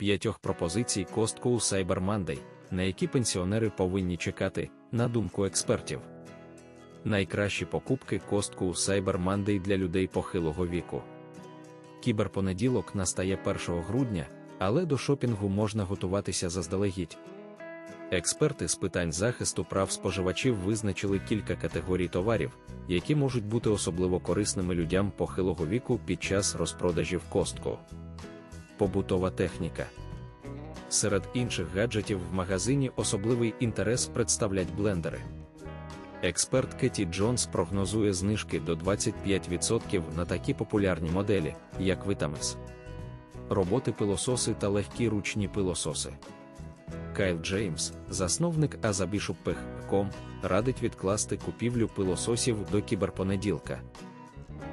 п'ятьох пропозицій Costco Cyber Monday, на які пенсіонери повинні чекати, на думку експертів. Найкращі покупки Costco Cyber Monday для людей похилого віку. Кіберпонеділок настає 1 грудня, але до шопінгу можна готуватися заздалегідь. Експерти з питань захисту прав споживачів визначили кілька категорій товарів, які можуть бути особливо корисними людям похилого віку під час розпродажів костку. Побутова техніка. Серед інших гаджетів в магазині особливий інтерес представлять блендери. Експерт Кеті Джонс прогнозує знижки до 25% на такі популярні моделі, як Vitamis. Роботи пилососи та легкі ручні пилососи. Кайл Джеймс, засновник azabishop.com, радить відкласти купівлю пилососів до кіберпонеділка.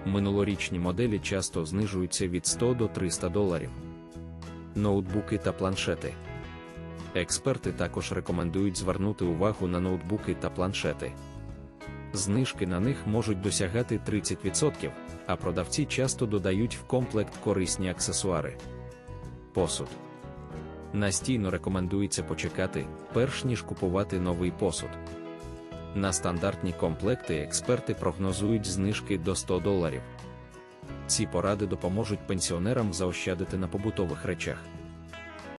Минулорічні моделі часто знижуються від 100 до 300 доларів. Ноутбуки та планшети. Експерти також рекомендують звернути увагу на ноутбуки та планшети. Знижки на них можуть досягати 30%, а продавці часто додають в комплект корисні аксесуари. Посуд. Настійно рекомендується почекати, перш ніж купувати новий посуд. На стандартні комплекти експерти прогнозують знижки до 100 доларів. Ці поради допоможуть пенсіонерам заощадити на побутових речах.